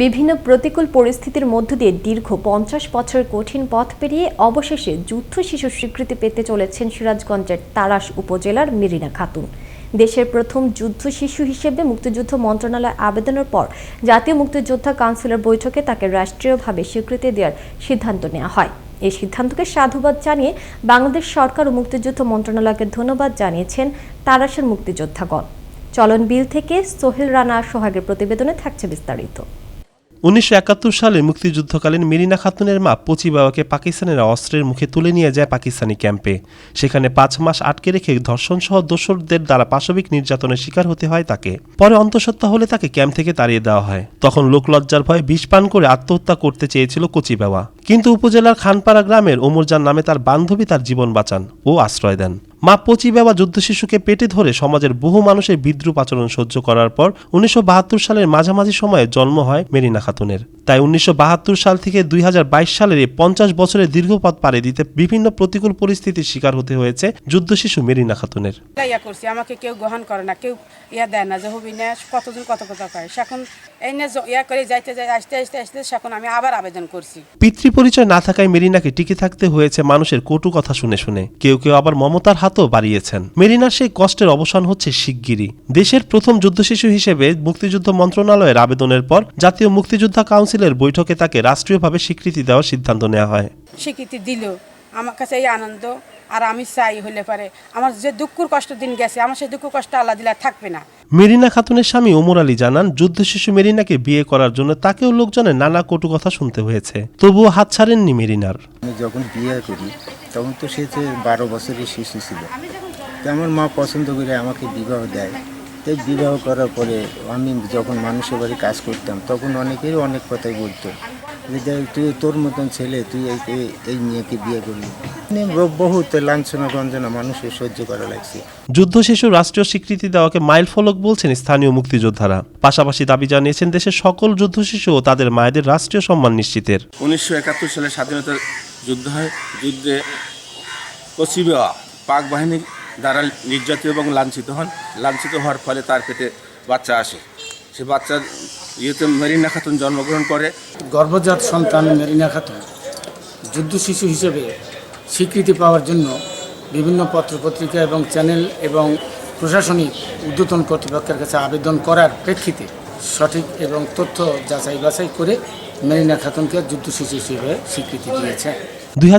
বিভিন্ন প্রতিকূল পরিস্থিতির মধ্য দিয়ে দীর্ঘ পঞ্চাশ বছর কঠিন পথ পেরিয়ে অবশেষে যুদ্ধ শিশু স্বীকৃতি পেতে চলেছেন সিরাজগঞ্জের তারাস উপজেলার মেরিনা খাতুন। দেশের প্রথম যুদ্ধ শিশু হিসেবে মুক্তিযুদ্ধ মন্ত্রণালয় আবেদনের পর জাতীয় মুক্তিযোদ্ধা কাউন্সিলের বৈঠকে তাকে রাষ্ট্রীয়ভাবে স্বীকৃতি দেওয়ার সিদ্ধান্ত নেওয়া হয়। এই সিদ্ধান্তকে সাধুবাদ জানিয়ে বাংলাদেশ সরকার ও মুক্তিযুদ্ধ মন্ত্রণালয়কে ধন্যবাদ জানিয়েছেন তারাসের মুক্তিযোদ্ধাগণ। চলন বিল থেকে সোহেল রানা সোহাগের প্রতিবেদনে থাকছে বিস্তারিত। উনিশশো একাত্তর সালে মুক্তিযুদ্ধকালীন মেরিনা খাতুনের মা পচি বাবাকে পাকিস্তানের অস্ত্রের মুখে তুলে নিয়ে যায় পাকিস্তানি ক্যাম্পে। সেখানে পাঁচ মাস আটকে রেখে ধর্ষণসহ দোসরদের দ্বারা পাশবিক নির্যাতনের শিকার হতে হয় তাকে। পরে অন্তঃসত্ত্বা হলে তাকে ক্যাম্প থেকে তাড়িয়ে দেওয়া হয়। তখন লোকলজ্জার ভয়ে বিষ পান করে আত্মহত্যা করতে চেয়েছিল কচি বাবা কিন্তু উপজেলার খানপাড়া গ্রামের ওমরজান নামে তার বান্ধবী তার জীবন বাঁচান ও আশ্রয় দেন। মা পচি বাবা যুদ্ধ শিশুকে পেটে ধরে সমাজের বহু মানুষের বিদ্রুপ আচরণ সহ্য করার পর উনিশশো সালের মাঝামাঝি সময়ে জন্ম হয় মেরিনা খাতুনের। তাই উনিশশো সাল থেকে দুই সালের এই পঞ্চাশ বছরের দীর্ঘ পথ পাড়ি দিতে বিভিন্ন প্রতিকূল পরিস্থিতির শিকার হতে হয়েছে যুদ্ধ শিশু মেরিনা খাতুনের। ইয়া করছি আমাকে কেউ গ্রহণ করে না কেউ ইয়া দেয় না যে হবি না কতজন কত কথা কয়। সেখন এই নিয়ে ইয়া করে যাইতে যাই আসতে আসতে আসতে সেখন আমি আবার আবেদন করছি। পিতৃ পরিচয় না থাকায় মেরিনাকে টিকে থাকতে হয়েছে মানুষের কটু কথা শুনে শুনে। কেউ কেউ আবার মমতার হাতও বাড়িয়েছেন। মেরিনার সেই কষ্টের অবসান হচ্ছে শিগগিরই। দেশের প্রথম যুদ্ধশিশু হিসেবে মুক্তিযুদ্ধ মন্ত্রণালয়ের আবেদনের পর জাতীয় মুক্তিযোদ্ধা কাউন্সিলের বৈঠকে তাকে রাষ্ট্রীয়ভাবে স্বীকৃতি দেওয়ার সিদ্ধান্ত নেওয়া হয়। স্বীকৃতি দিল। আমার কাছে এই আনন্দ। আর আমি চাই হলে পারে। আমার যে দুঃখর কষ্ট দিন গেছে আমার সেই দুঃখ কষ্ট আল্লাহ দিলা থাকবে না। মেরিনা খাতুনের স্বামী ওমর আলী জানান যুদ্ধ শিশু মেরিনাকে বিয়ে করার জন্য তাকেও লোকজনের নানা কটু কথা শুনতে হয়েছে। তবুও হাত ছাড়েননি মেরিনার। আমি যখন বিয়ে করি তখন তো সে যে বারো বছরের শিশু ছিল। তো আমার মা পছন্দ করে আমাকে বিবাহ দেয়। তাই বিবাহ করার পরে আমি যখন মানুষের বাড়ি কাজ করতাম তখন অনেকেই অনেক কথাই বলতো। যে তুই তোর মতন ছেলে তুই এই মেয়েকে বিয়ে করলি। মানে বহুত লাঞ্ছনা গঞ্জনা মানুষের সহ্য করা লাগছে। যুদ্ধ শিশু রাষ্ট্রীয় স্বীকৃতি দেওয়াকে মাইল ফলক বলছেন স্থানীয় মুক্তিযোদ্ধারা। পাশাপাশি দাবি জানিয়েছেন দেশের সকল যুদ্ধ শিশু ও তাদের মায়েদের রাষ্ট্রীয় সম্মান নিশ্চিতের। উনিশশো একাত্তর সালে স্বাধীনতার যুদ্ধ হয় যুদ্ধে কচিবেওয়া পাক বাহিনী দ্বারা নির্যাতিত এবং লাঞ্ছিত হন। লাঞ্ছিত হওয়ার ফলে তার পেটে বাচ্চা আসে। সে বাচ্চা ইয়েতে মেরিনা খাতুন জন্মগ্রহণ করে। গর্ভজাত সন্তান মেরিনা খাতুন, যুদ্ধ শিশু হিসেবে স্বীকৃতি পাওয়ার জন্য বিভিন্ন পত্রপত্রিকা এবং চ্যানেল এবং প্রশাসনিক উদ্যতন কর্তৃপক্ষের কাছে আবেদন করার প্রেক্ষিতে সঠিক এবং তথ্য যাচাই বাছাই করে মেরিনা খাতুনকে যুদ্ধ শিশু হিসেবে স্বীকৃতি দিয়েছে। দুই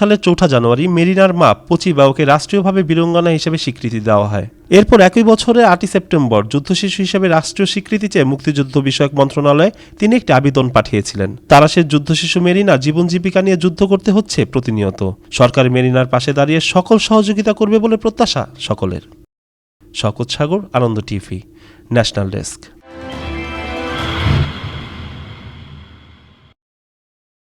সালের চৌঠা জানুয়ারি মেরিনার মা পচি বাউকে রাষ্ট্রীয়ভাবে বীরঙ্গনা হিসেবে স্বীকৃতি দেওয়া হয়। এরপর একই বছরে আটই সেপ্টেম্বর যুদ্ধ শিশু হিসেবে রাষ্ট্রীয় স্বীকৃতি চেয়ে মুক্তিযুদ্ধ বিষয়ক মন্ত্রণালয়ে তিনি একটি আবেদন পাঠিয়েছিলেন। তারা সে যুদ্ধ শিশু মেরিনা জীবন জীবিকা নিয়ে যুদ্ধ করতে হচ্ছে প্রতিনিয়ত। সরকার মেরিনার পাশে দাঁড়িয়ে সকল সহযোগিতা করবে বলে প্রত্যাশা সকলের। শকত Sagar, Ananda TV, national desk.